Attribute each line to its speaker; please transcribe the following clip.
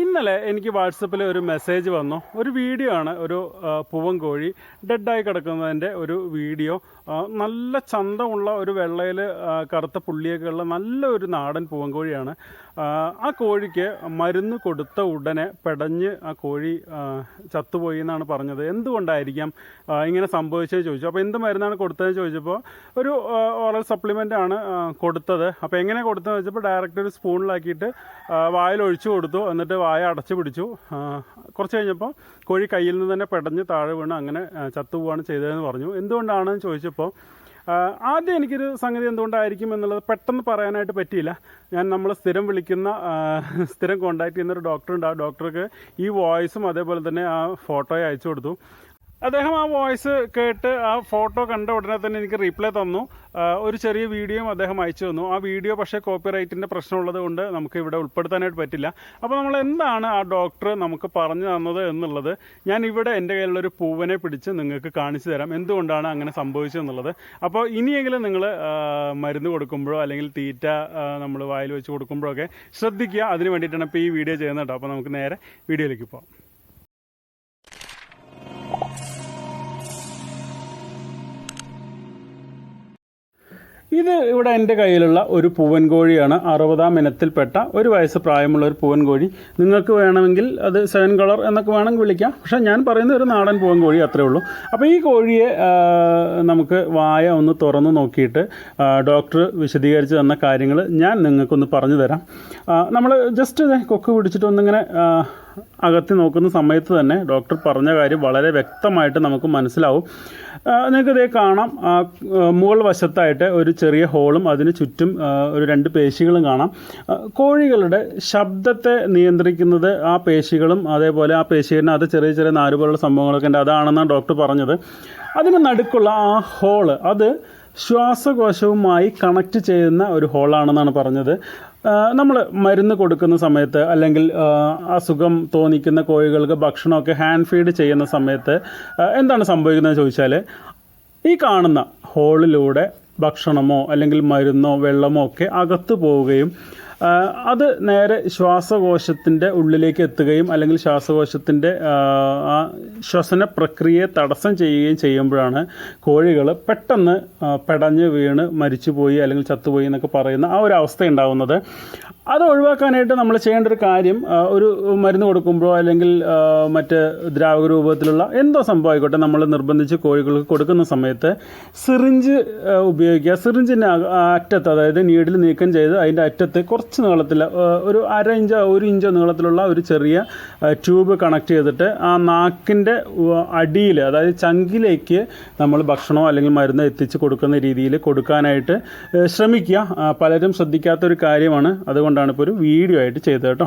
Speaker 1: ഇന്നലെ എനിക്ക് വാട്സപ്പിൽ ഒരു മെസ്സേജ് വന്നു. ഒരു വീഡിയോ ആണ് ഒരു പൂവൻകോഴി പൂവൻ കോഴി ഡെഡായി കിടക്കുന്നതിന്റെ ഒരു വീഡിയോ നല്ല ചന്തമുള്ള ഒരു വെള്ളയിൽ കറുത്ത പുള്ളിയൊക്കെ ഉള്ള നല്ലൊരു നാടൻ പൂവൻകോഴിയാണ്. ആ, കോഴിക്ക് മരുന്ന് കൊടുത്ത ഉടനെ പെടഞ്ഞ് ആ കോഴി ചത്തുപോയി എന്നാണ് പറഞ്ഞത്. എന്തുകൊണ്ടായിരിക്കാം ഇങ്ങനെ സംഭവിച്ചത് ചോദിച്ചു. അപ്പോൾ എന്ത് മരുന്നാണ് കൊടുത്തതെന്ന് ചോദിച്ചപ്പോൾ ഒരു ഓറൽ സപ്ലിമെന്റ് ആണ് കൊടുത്തത്. അപ്പോൾ എങ്ങനെ കൊടുത്തതെന്ന് വെച്ചപ്പോൾ ഡയറക്റ്റ് ഒരു സ്പൂണിലാക്കിയിട്ട് വായിൽ ഒഴിച്ചു കൊടുത്തു. എന്നിട്ട് വായ അടച്ചു പിടിച്ചു. കുറച്ച് കഴിഞ്ഞപ്പോൾ കോഴി കയ്യിൽ നിന്ന് തന്നെ പെടഞ്ഞ് താഴെ വീണ് അങ്ങനെ ചത്തുപോവാണ് ചെയ്തതെന്ന് പറഞ്ഞു. എന്തുകൊണ്ടാണെന്ന് ചോദിച്ചപ്പോൾ ആദ്യം എനിക്കൊരു സംഗതി എന്തുകൊണ്ടായിരിക്കും എന്നുള്ളത് പെട്ടെന്ന് പറയാനായിട്ട് പറ്റിയില്ല. ഞാൻ നമ്മൾ സ്ഥിരം വിളിക്കുന്ന സ്ഥിരം കോണ്ടാക്ട് ചെയ്യുന്ന ഒരു ഡോക്ടറുണ്ട് ആ ഡോക്ടർക്ക് ഈ വോയിസും അതേപോലെ തന്നെ ആ ഫോട്ടോയും അയച്ചു കൊടുത്തു. അദ്ദേഹം ആ വോയിസ് കേട്ട് ആ ഫോട്ടോ കണ്ട ഉടനെ തന്നെ എനിക്ക് റീപ്ലൈ തന്നു. ഒരു ചെറിയ വീഡിയോയും അദ്ദേഹം അയച്ചു തന്നു. ആ വീഡിയോ പക്ഷേ കോപ്പി റൈറ്റിന്റെ പ്രശ്നമുള്ളത് കൊണ്ട് നമുക്ക് ഇവിടെ ഉൾപ്പെടുത്താനായിട്ട് പറ്റില്ല. അപ്പോൾ നമ്മൾ എന്താണ് ആ ഡോക്ടർ നമുക്ക് പറഞ്ഞു തന്നത് എന്നുള്ളത് ഞാൻ ഇവിടെ എന്റെ കയ്യിലുള്ളൊരു പൂവനെ പിടിച്ച് നിങ്ങൾക്ക് കാണിച്ചു തരാം. എന്തുകൊണ്ടാണ് അങ്ങനെ സംഭവിച്ചതെന്നുള്ളത്? അപ്പോൾ ഇനിയെങ്കിലും നിങ്ങൾ മരുന്ന് കൊടുക്കുമ്പോഴോ അല്ലെങ്കിൽ തീറ്റ നമ്മൾ വായിൽ വെച്ച് കൊടുക്കുമ്പോഴോ ഒക്കെ ശ്രദ്ധിക്കുക. അതിന് വേണ്ടിയിട്ടാണ് ഇപ്പോൾ ഈ വീഡിയോ ചെയ്യുന്നത് കേട്ടോ. അപ്പോൾ നമുക്ക് നേരെ വീഡിയോയിലേക്ക് പോകാം ഇത് ഇവിടെ എന്റെ കയ്യിലുള്ള ഒരു പൂവൻ കോഴിയാണ് അറുപതാം ഇനത്തിൽപ്പെട്ട ഒരു വയസ്സ് പ്രായമുള്ള ഒരു പൂവൻ കോഴി നിങ്ങൾക്ക് വേണമെങ്കിൽ അത് സെവൻ കളർ എന്നൊക്കെ വേണമെങ്കിൽ വിളിക്കാം. പക്ഷേ ഞാൻ പറയുന്ന ഒരു നാടൻ പൂവൻ കോഴി അത്രേ ഉള്ളൂ. അപ്പോൾ ഈ കോഴിയെ നമുക്ക് വായ ഒന്ന് തുറന്ന് നോക്കിയിട്ട് ഡോക്ടർ വിശദീകരിച്ച് തന്ന കാര്യങ്ങൾ ഞാൻ നിങ്ങൾക്കൊന്ന് പറഞ്ഞു തരാം. നമ്മൾ ജസ്റ്റ് കൊക്ക് പിടിച്ചിട്ട് ഒന്നിങ്ങനെ ആ, അകത്തി നോക്കുന്ന സമയത്ത് തന്നെ ഡോക്ടർ പറഞ്ഞ കാര്യം വളരെ വ്യക്തമായിട്ട് നമുക്ക് മനസ്സിലാവും. നിങ്ങൾക്ക് ഇതേ കാണാം. മുകൾ വശത്തായിട്ട് ഒരു ചെറിയ ഹോളും അതിന് ചുറ്റും ഒരു രണ്ട് പേശികളും കാണാം. കോഴികളുടെ ശബ്ദത്തെ നിയന്ത്രിക്കുന്നത് ആ പേശികളും അതേപോലെ ആ പേശികളിന് അത് ചെറിയ ചെറിയ നാരുപോലുള്ള സംഭവങ്ങളൊക്കെ ഉണ്ട്. അതാണെന്നാണ് ഡോക്ടർ പറഞ്ഞത്. അതിന് നടുക്കുള്ള ആ ഹോൾ അത് ശ്വാസകോശവുമായി കണക്ട് ചെയ്യുന്ന ഒരു ഹോളാണെന്നാണ് പറഞ്ഞത്. നമ്മൾ മരുന്ന് കൊടുക്കുന്ന സമയത്ത് അല്ലെങ്കിൽ അസുഖം തോന്നിക്കുന്ന കോഴികൾക്ക് ഭക്ഷണമൊക്കെ ഹാൻഡ് ഫീഡ് ചെയ്യുന്ന സമയത്ത് എന്താണ് സംഭവിക്കുന്നത് ചോദിച്ചാൽ ഈ കാണുന്ന ഹോളിലൂടെ ഭക്ഷണമോ അല്ലെങ്കിൽ മരുന്നോ വെള്ളമോ ഒക്കെ അകത്തു പോവുകയും അത് നേരെ ശ്വാസകോശത്തിന്റെ ഉള്ളിലേക്ക് എത്തുകയും അല്ലെങ്കിൽ ശ്വാസകോശത്തിന്റെ ആ, ശ്വസന പ്രക്രിയയെ തടസ്സം ചെയ്യുകയും ചെയ്യുമ്പോഴാണ് കോഴികൾ പെട്ടെന്ന് പെടഞ്ഞ് വീണ് മരിച്ചുപോയി അല്ലെങ്കിൽ ചത്തുപോയി എന്നൊക്കെ പറയുന്ന ആ ഒരു അവസ്ഥ ഉണ്ടാകുന്നത് അത് ഒഴിവാക്കാനായിട്ട് നമ്മൾ ചെയ്യേണ്ട ഒരു കാര്യം ഒരു മരുന്ന് കൊടുക്കുമ്പോഴോ അല്ലെങ്കിൽ മറ്റ് ദ്രാവക രൂപത്തിലുള്ള എന്തോ സംഭവം ആയിക്കോട്ടെ നമ്മൾ നിർബന്ധിച്ച് കോഴികൾക്ക് കൊടുക്കുന്ന സമയത്ത് സിറിഞ്ച് ഉപയോഗിക്കുക. സിറിഞ്ചിന്റെ അറ്റത്ത് അതായത് നീഡിൽ നീക്കം ചെയ്ത് അതിന്റെ അറ്റത്ത് കുറച്ച് നീളത്തിൽ ഒരു അര ഇഞ്ചോ ഒരു ഇഞ്ചോ നീളത്തിലുള്ള ഒരു ചെറിയ ട്യൂബ് കണക്ട് ചെയ്തിട്ട് ആ നാക്കിന്റെ അടിയിൽ അതായത് ചങ്കിലേക്ക് നമ്മൾ ഭക്ഷണമോ അല്ലെങ്കിൽ മരുന്ന് എത്തിച്ച് കൊടുക്കുന്ന രീതിയിൽ കൊടുക്കാനായിട്ട് ശ്രമിക്കുക. പലരും പലരും ശ്രദ്ധിക്കാത്തൊരു കാര്യമാണ്. അതുകൊണ്ടാണ് ഇപ്പോൾ ഒരു വീഡിയോ ആയിട്ട് ചെയ്തത് കേട്ടോ.